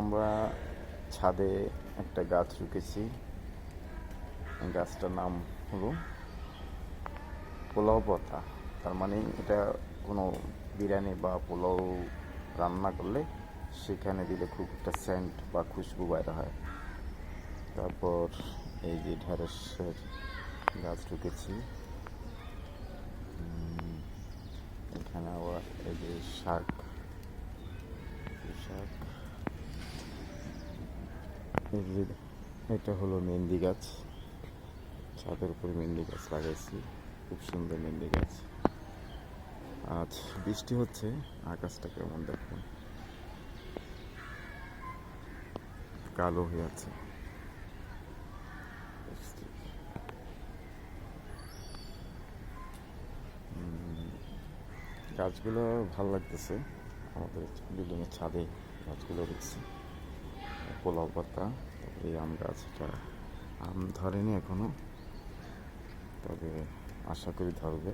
আমরা ছাদে একটা গাছ রুকেছি গাছটার নাম হলো পোলাও পাতা তার মানে এটা কোনো বিরিয়ানি বা পোলাও রান্না করলে সেখানে দিলে খুব একটা সেন্ট বা খুশবু বাইরে হয়। তারপর এই যে ঢেঁড়সের গাছ ঢুকেছি এখানে আবার এই যে শাক। শাক এটা হলো মেহেন্দি গাছ। ছাদের উপরে মেহেন্দি গাছ লাগাইছি। খুব সুন্দর মেহেন্দি গাছ। আজ বৃষ্টি হচ্ছে, আকাশটা কেমন দেখুন। কালো হয়ে আছে। গাছগুলো ভালো লাগতেছে। আমাদের বিল্ডিংয়ের ছাদে গাছগুলো দেখছি পোলাও পাতা তারপরে এই আম গাছটা আম ধরেনি এখনও তবে আশা করি ধরবে।